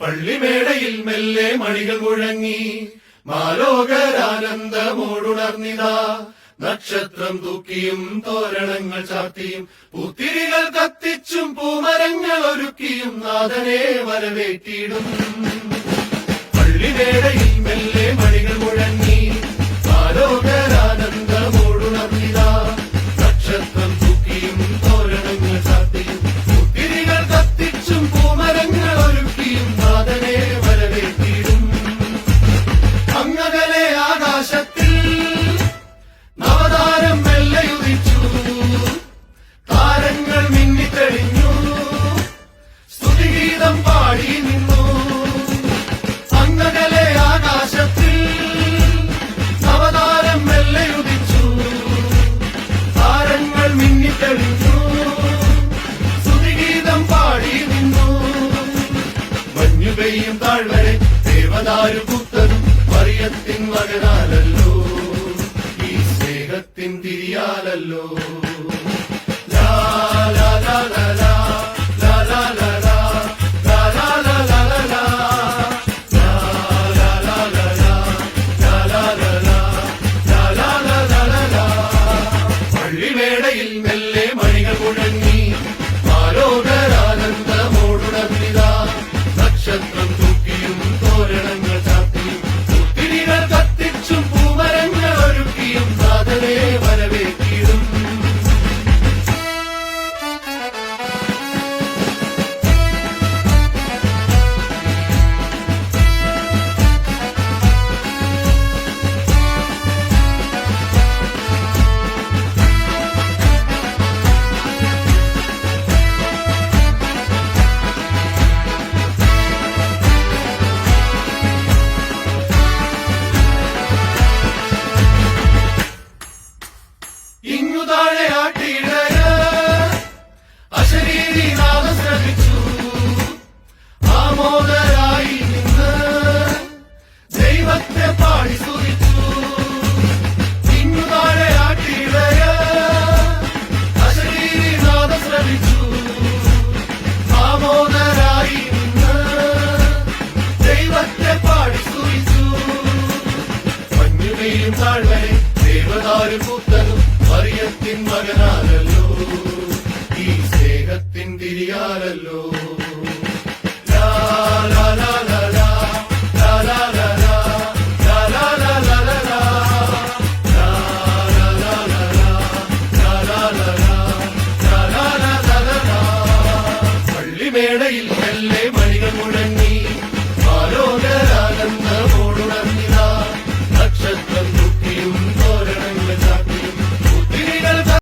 പള്ളിമേടയിൽ മെല്ലെ മണികൾ മുഴങ്ങി മാലോകരാനന്ദമോടുണർന്നിതാ. നക്ഷത്രം തൂക്കിയും തോരണങ്ങൾ ചാർത്തിയും പൂത്തിരികൾ കത്തിച്ചും പൂമരങ്ങൾ ഒരുക്കിയും നാഥനെ വരവേറ്റിയിടും പള്ളിമേടയിൽ മെല്ലെ മണികൾ മുഴങ്ങി മകനാരു പുത്രനും മറിയത്തിൻ മകനാലല്ലോ. ഈ സ്നേഹത്തിൻ തിരിയാലല്ലോ. കരുണയും താഴ്മയും ദേവതാരു കൂത്തനും മറിയത്തിൻ മകനാണല്ലോ ഈ സ്നേഹത്തിൻ തിരിയാലല്ലോ മേടയിൽ